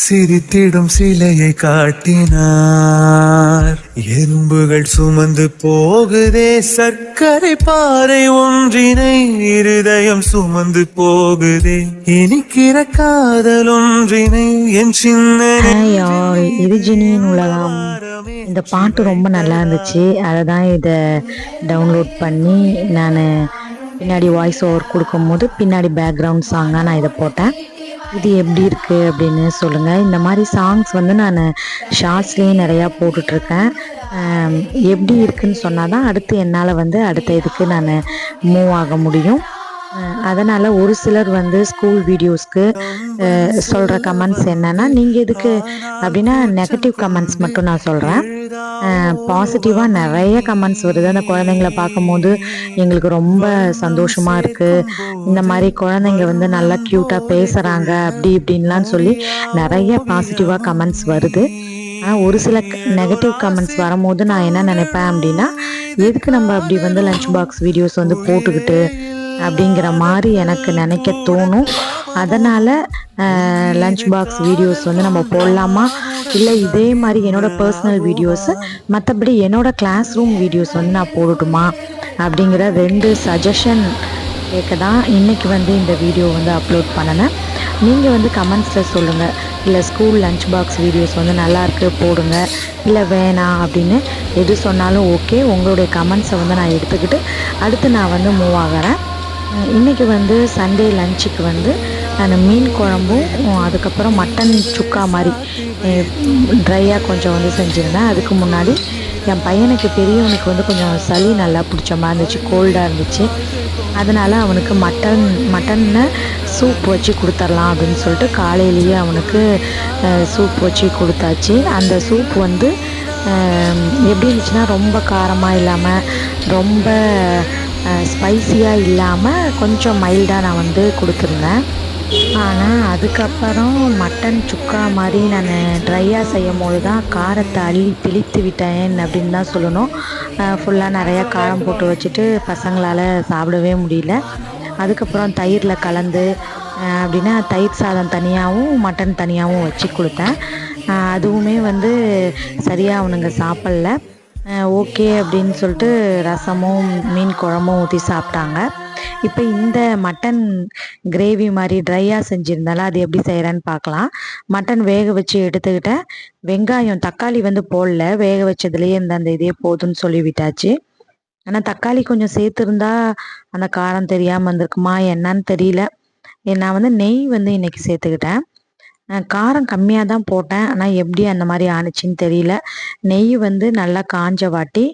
சிரித்திடும் சிலையை காட்டினார். எறும்புகள் சுமந்து போகுதே சர்க்கரை பாறை ஒன்றினை இருதயம் சுமந்து போகுதே இனிக்கிற காதல் ஒன்றினை என் சின்ன ஹாய் ஆல் இது ஜினியின் உலகம். இந்த பாட்டு ரொம்ப நல்லா இருந்துச்சு. அதை தான் இதை டவுன்லோட் பண்ணி நான் பின்னாடி வாய்ஸ் ஓவர் கொடுக்கும்போது பின்னாடி பேக்ரவுண்ட் சாங்காக நான் இதை போட்டேன். இது எப்படி இருக்குது அப்படின்னு சொல்லுங்கள் இந்த மாதிரி சாங்ஸ் வந்து நான் ஷார்ட்ஸ்லேயே நிறையா போட்டுட்ருக்கேன். எப்படி இருக்குன்னு சொன்னால் தான் அடுத்து என்னால் வந்து அடுத்த இதுக்கு நான் மூவ் ஆக முடியும். அதனால் ஒரு சிலர் வந்து ஸ்கூல் வீடியோஸ்க்கு சொல்கிற கமெண்ட்ஸ் என்னன்னா நீங்கள் எதுக்கு அப்படின்னா நெகட்டிவ் கமெண்ட்ஸ் மட்டும் நான் சொல்கிறேன் பாசிட்டிவாக நிறைய கமெண்ட்ஸ் வருது. அந்த குழந்தைங்கள பார்க்கும்போது எங்களுக்கு ரொம்ப சந்தோஷமாக இருக்குது இந்த மாதிரி குழந்தைங்க வந்து நல்லா க்யூட்டாக பேசுகிறாங்க அப்படி இப்படின்லாம் சொல்லி நிறைய பாசிட்டிவாக கமெண்ட்ஸ் வருது. ஆனால் ஒரு சில நெகட்டிவ் கமெண்ட்ஸ் வரும்போது நான் என்ன நினைப்பேன் அப்படின்னா எதுக்கு நம்ம அப்படி வந்து லஞ்ச் பாக்ஸ் வீடியோஸ் வந்து போட்டுக்கிட்டு அப்படிங்கிற மாதிரி எனக்கு நினைக்க தோணும். அதனால் லஞ்ச் பாக்ஸ் வீடியோஸ் வந்து நம்ம போடலாமா? இல்லை இதே மாதிரி என்னோட பர்சனல் வீடியோஸு மற்றபடி என்னோட கிளாஸ் ரூம் வீடியோஸ் வந்து நான் போடட்டுமா? அப்படிங்கிற ரெண்டு சஜஷன் கேட்க தான் இன்றைக்கி வந்து இந்த வீடியோ வந்து அப்லோட் பண்ணினேன். நீங்கள் வந்து கமெண்ட்ஸில் சொல்லுங்கள் இல்லை ஸ்கூல் லஞ்ச் பாக்ஸ் வீடியோஸ் வந்து நல்லாயிருக்கு போடுங்க. இல்லை வேணாம் அப்படின்னு எது சொன்னாலும் ஓகே உங்களுடைய கமெண்ட்ஸை வந்து நான் எடுத்துக்கிட்டு அடுத்து நான் வந்து மூவ் ஆகிறேன். இன்றைக்கி வந்து சண்டே லஞ்சுக்கு வந்து நான் மீன் குழம்பும் அதுக்கப்புறம் மட்டன் சுக்கா மாதிரி ட்ரையாக கொஞ்சம் வந்து செஞ்சுருந்தேன். அதுக்கு முன்னாடி என் பையனுக்கு பெரியவனுக்கு வந்து கொஞ்சம் சளி நல்லா பிடிச்ச மாதிரி இருந்துச்சு கோல்டாக இருந்துச்சு. அதனால் அவனுக்கு மட்டன் மட்டனை சூப் வச்சு கொடுத்துர்லாம் அப்படின்னு சொல்லிட்டு காலையிலேயே அவனுக்கு சூப் வச்சு கொடுத்தாச்சு. அந்த சூப் வந்து எப்படி இருந்துச்சுன்னா ரொம்ப காரமாக இல்லாமல் ரொம்ப ஸ்பைசியாக இல்லாமல் கொஞ்சம் மைல்டாக நான் வந்து கொடுத்துருந்தேன். ஆனால் அதுக்கப்புறம் மட்டன் சுக்கா மாதிரி நான் ட்ரையாக செய்யும் போது தான் காரத்தை அள்ளி பிழித்து விட்டேன் அப்படின்னு தான் சொல்லணும். ஃபுல்லாக நிறையா காரம் போட்டு வச்சுட்டு பசங்களால் சாப்பிடவே முடியல. அதுக்கப்புறம் தயிரில் கலந்து அப்படின்னா தயிர் சாதம் தனியாகவும் மட்டன் தனியாகவும் வச்சு கொடுத்தேன். அதுவுமே வந்து சரியாக அவனுங்க சாப்பிடல. ஓகே அப்படின்னு சொல்லிட்டு ரசமும் மீன் குழம்பும் ஊற்றி சாப்பிட்டாங்க. இப்போ இந்த மட்டன் கிரேவி மாதிரி ட்ரையாக செஞ்சுருந்தால அது எப்படி செய்கிறேன்னு பார்க்கலாம். மட்டன் வேக வச்சு எடுத்துக்கிட்டேன் வெங்காயம் தக்காளி வந்து போடல. வேக வச்சதுலேயே இந்த அந்த இதே போதும்னு சொல்லி விட்டாச்சு. ஆனால் தக்காளி கொஞ்சம் சேர்த்துருந்தா அந்த காரம் தெரியாமல் வந்திருக்குமா என்னன்னு தெரியல. நான் வந்து நெய் வந்து இன்னைக்கு சேர்த்துக்கிட்டேன். காரம் கம்மியாக தான் போட்டேன். ஆனால் எப்படி அந்த மாதிரி ஆணுச்சின்னு தெரியல. நெய் வந்து நல்லா காஞ்ச வாட்டி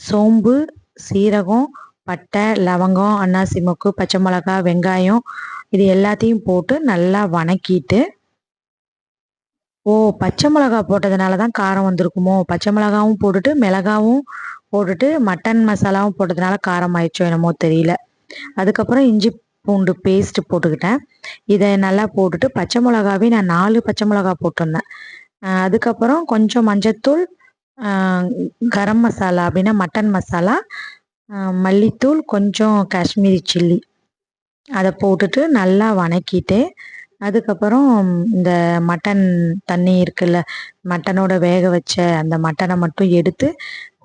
சோம்பு சீரகம் பட்டை லவங்கம் அன்னாசி மொக்கு பச்சை மிளகா வெங்காயம் இது எல்லாத்தையும் போட்டு நல்லா வணக்கிட்டு ஓ பச்சை மிளகா போட்டதுனால தான் காரம் வந்திருக்குமோ? பச்சை மிளகாவும் போட்டுட்டு மிளகாவும் போட்டுட்டு மட்டன் மசாலாவும் போட்டதுனால காரம் ஆயிடுச்சோ என்னமோ தெரியல. அதுக்கப்புறம் இஞ்சி பூண்டு பேஸ்ட் போட்டுக்கிட்டேன். இதை நல்லா போட்டுட்டு பச்சை மிளகாவே நான் நாலு பச்சை மிளகா போட்டிருந்தேன். அதுக்கப்புறம் கொஞ்சம் மஞ்சத்தூள் கரம் மசாலா அப்படின்னா மட்டன் மசாலா மல்லித்தூள் கொஞ்சம் காஷ்மீரி சில்லி. அதை போட்டுட்டு நல்லா வணக்கிட்டு அதுக்கப்புறம் இந்த மட்டன் தண்ணி இருக்குல்ல மட்டனோட வேக வச்ச அந்த மட்டனை மட்டும் எடுத்து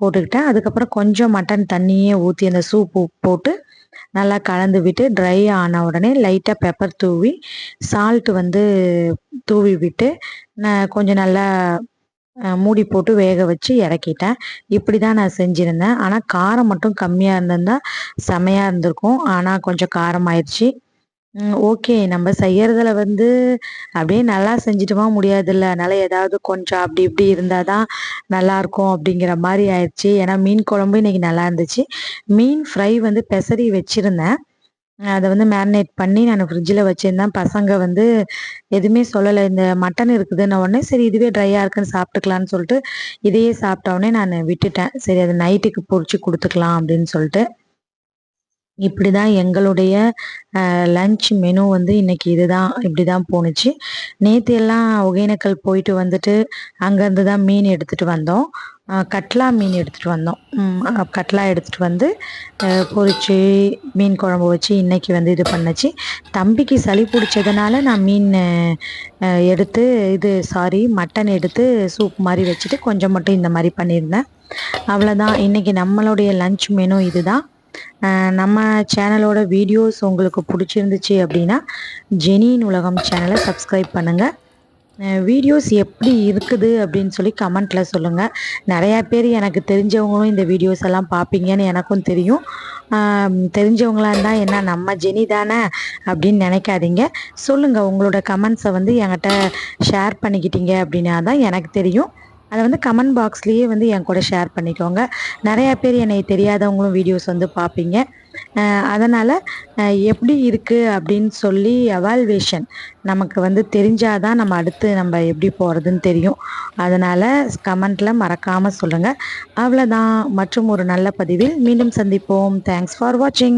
போட்டுக்கிட்டேன். அதுக்கப்புறம் கொஞ்சம் மட்டன் தண்ணியே ஊற்றி அந்த சூப்பு போட்டு நல்லா கலந்து விட்டு ட்ரை ஆன உடனே லைட்டாக பெப்பர் தூவி சால்ட் வந்து தூவி விட்டு நான் கொஞ்சம் நல்லா மூடி போட்டு வேக வச்சு இறக்கிட்டேன். இப்படி தான் நான் செஞ்சுருந்தேன். ஆனால் காரம் மட்டும் கம்மியாக இருந்திருந்தால் செமையாக இருந்திருக்கும். ஆனால் கொஞ்சம் காரம் ஆயிடுச்சு. ஓகே. நம்ம செய்யறதுல வந்து அப்படியே நல்லா செஞ்சுட்டுமா முடியாதுல்ல. அதனால ஏதாவது கொஞ்சம் அப்படி இப்படி இருந்தால் தான் நல்லாயிருக்கும் அப்படிங்கிற மாதிரி ஆயிடுச்சு. ஏன்னா மீன் குழம்பு இன்னைக்கு நல்லா இருந்துச்சு. மீன் ஃப்ரை வந்து பெசரி வச்சிருந்தேன். அதை வந்து மேரினேட் பண்ணி நான் ஃப்ரிட்ஜில் வச்சுருந்தேன். பசங்க வந்து எதுவுமே சொல்லலை. இந்த மட்டன் இருக்குதுன்ன உடனே சரி இதுவே ட்ரையாக இருக்குன்னு சாப்பிட்டுக்கலான்னு சொல்லிட்டு இதையே சாப்பிட்ட உடனே நான் விட்டுட்டேன். சரி அது நைட்டுக்கு பொரிச்சு கொடுத்துக்கலாம் அப்படின்னு சொல்லிட்டு. இப்படி தான் எங்களுடைய லஞ்ச் மெனு வந்து இன்னைக்கு இதுதான் இப்படி தான் போணுச்சு. நேற்று எல்லாம் ஒகேனக்கல் போயிட்டு வந்துட்டு அங்கேருந்து தான் மீன் எடுத்துகிட்டு வந்தோம். கட்லா மீன் எடுத்துகிட்டு வந்தோம். கட்லா எடுத்துகிட்டு வந்து பொறிச்சு மீன் குழம்பு வச்சு இன்னைக்கு வந்து இது பண்ணுச்சு. தம்பிக்கு சளி பிடிச்சதுனால நான் மீன் எடுத்து இது சாரி மட்டன் எடுத்து சூப் மாதிரி வச்சுட்டு கொஞ்சம் மட்டும் இந்த மாதிரி பண்ணியிருந்தேன். அவ்வளோதான் இன்னைக்கு நம்மளுடைய லஞ்ச் மெனு இதுதான். நம்ம சேனலோட வீடியோஸ் உங்களுக்கு பிடிச்சிருந்துச்சு அப்படின்னா ஜெனியின் உலகம் சேனலை சப்ஸ்கிரைப் பண்ணுங்கள் வீடியோஸ் எப்படி இருக்குது அப்படின்னு சொல்லி கமெண்ட்டில் சொல்லுங்கள் நிறையா பேர் எனக்கு தெரிஞ்சவங்களும் இந்த வீடியோஸ் எல்லாம் பார்ப்பீங்கன்னு எனக்கும் தெரியும். தெரிஞ்சவங்களா இருந்தால் என்ன நம்ம ஜெனி தானே அப்படின்னு நினைக்காதீங்க. சொல்லுங்கள் உங்களோட கமெண்ட்ஸை வந்து என்கிட்ட ஷேர் பண்ணிக்கிட்டீங்க அப்படின்னா தான் எனக்கு தெரியும். அதை வந்து கமெண்ட் பாக்ஸ்லேயே வந்து என் கூட ஷேர் பண்ணிக்கோங்க. நிறையா பேர் என்னை தெரியாதவங்களும் வீடியோஸ் வந்து பார்ப்பீங்க. அதனால் எப்படி இருக்குது அப்படின்னு சொல்லி அவால்வேஷன் நமக்கு வந்து தெரிஞ்சால் தான் நம்ம அடுத்து நம்ம எப்படி போகிறதுன்னு தெரியும். அதனால் கமெண்ட்டில் மறக்காமல் சொல்லுங்கள் அவ்வளோதான் மற்றும் ஒரு நல்ல பதிவில் மீண்டும் சந்திப்போம். தேங்க்ஸ் ஃபார் வாட்சிங்